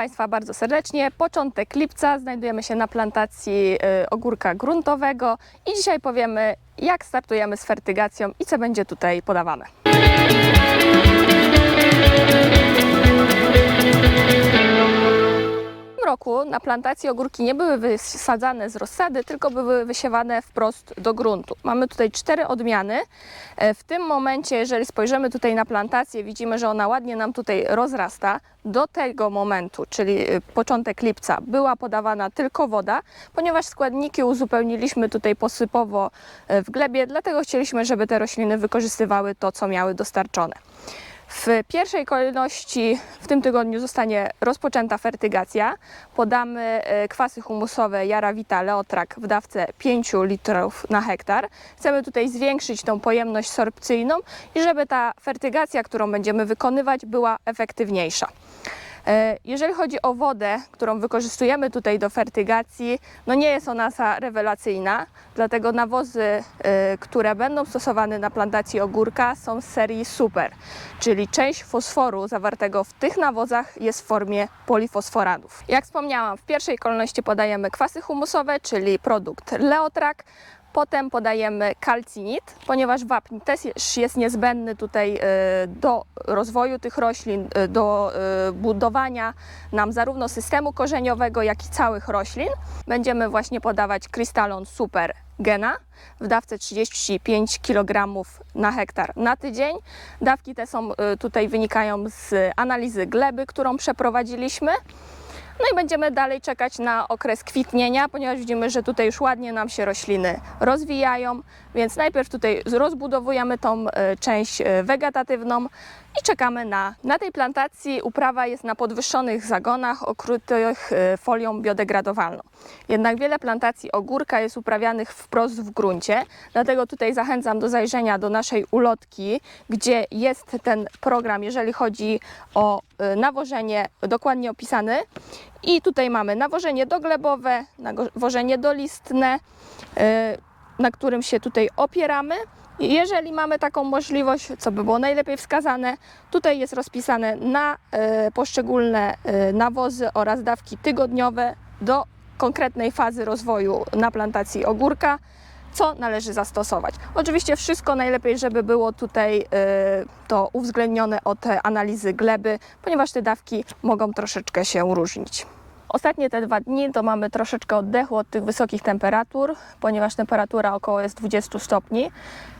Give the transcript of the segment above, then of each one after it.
Państwa bardzo serdecznie. Początek lipca znajdujemy się na plantacji y, ogórka gruntowego i dzisiaj powiemy, jak startujemy z fertygacją i co będzie tutaj podawane. Roku na plantacji ogórki nie były wysadzane z rozsady, tylko były wysiewane wprost do gruntu. Mamy tutaj cztery odmiany. E, W tym momencie, jeżeli spojrzymy tutaj na plantację, widzimy, że ona ładnie nam tutaj rozrasta. Do tego momentu, czyli y, początek lipca, była podawana tylko woda, ponieważ składniki uzupełniliśmy tutaj posypowo e, w glebie, dlatego chcieliśmy, żeby te rośliny wykorzystywały to, co miały dostarczone. W pierwszej kolejności w tym tygodniu zostanie rozpoczęta fertygacja. Podamy e, kwasy humusowe Jara Vita Leotrak w dawce 5 litrów na hektar. Chcemy tutaj zwiększyć tą pojemność sorpcyjną i żeby ta fertygacja, którą będziemy wykonywać, była efektywniejsza. E, Jeżeli chodzi o wodę, którą wykorzystujemy tutaj do fertygacji, no nie jest ona rewelacyjna, dlatego nawozy, e, które będą stosowane na plantacji ogórka są z serii super, czyli część fosforu zawartego w tych nawozach jest w formie polifosforadów. Jak wspomniałam, w pierwszej kolejności podajemy kwasy humusowe, czyli produkt Leotrak, Potem podajemy kalcinit, ponieważ wapń też jest niezbędny tutaj e, do rozwoju tych roślin, e, do e, budowania nam zarówno systemu korzeniowego, jak i całych roślin. Będziemy właśnie podawać Crystalon Super Gena w dawce 35 kg na hektar na tydzień. Dawki te są tutaj wynikają z analizy gleby, którą przeprowadziliśmy. No i będziemy dalej czekać na okres kwitnienia, ponieważ widzimy, że tutaj już ładnie nam się rośliny rozwijają, więc najpierw tutaj rozbudowujemy tą e, część e, wegetatywną i czekamy na... Na tej plantacji uprawa jest na podwyższonych zagonach okrytych e, folią biodegradowalną. Jednak wiele plantacji ogórka jest uprawianych wprost w gruncie, dlatego tutaj zachęcam do zajrzenia do naszej ulotki, gdzie jest ten program, jeżeli chodzi o nawożenie dokładnie opisany. I tutaj mamy nawożenie doglebowe, nawożenie dolistne, e, na którym się tutaj opieramy. Jeżeli mamy taką możliwość, co by było najlepiej wskazane, tutaj jest rozpisane na e, poszczególne nawozy oraz dawki tygodniowe do konkretnej fazy rozwoju na plantacji ogórka, co należy zastosować. Oczywiście wszystko najlepiej, żeby było tutaj e, to uwzględnione od analizy gleby, ponieważ te dawki mogą troszeczkę się różnić. Ostatnie te dwa dni to mamy troszeczkę oddechu od tych wysokich temperatur, ponieważ temperatura około jest 20 stopni.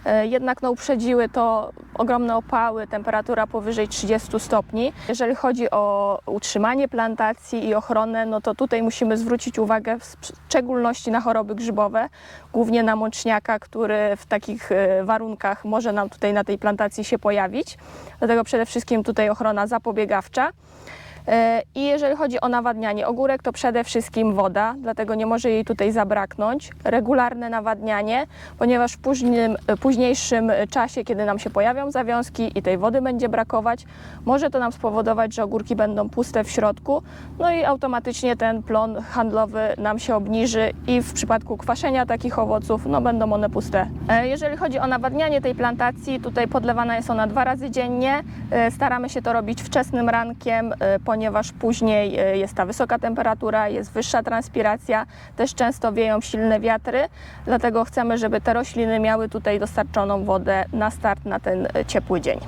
E, Jednak no, uprzedziły to ogromne opały, temperatura powyżej 30 stopni. Jeżeli chodzi o utrzymanie plantacji i ochronę, no to tutaj musimy zwrócić uwagę w szczególności na choroby grzybowe, głównie na mączniaka, który w takich e, warunkach może nam tutaj na tej plantacji się pojawić. Dlatego przede wszystkim tutaj ochrona zapobiegawcza. E, I jeżeli chodzi o nawadnianie ogórek, to przede wszystkim woda, dlatego nie może jej tutaj zabraknąć. Regularne nawadnianie, ponieważ w późnym, późniejszym czasie, kiedy nam się pojawią zawiązki i tej wody będzie brakować, może to nam spowodować, że ogórki będą puste w środku, no i automatycznie ten plon handlowy nam się obniży i w przypadku kwaszenia takich owoców, no będą one puste. E, Jeżeli chodzi o nawadnianie tej plantacji, tutaj podlewana jest ona dwa razy dziennie. E, Staramy się to robić wczesnym rankiem, e, ponieważ później e, jest ta wysoka temperatura, jest wyższa transpiracja, też często wieją silne wiatry, dlatego chcemy, żeby te rośliny miały tutaj dostarczoną wodę na start na ten e, ciepły dzień.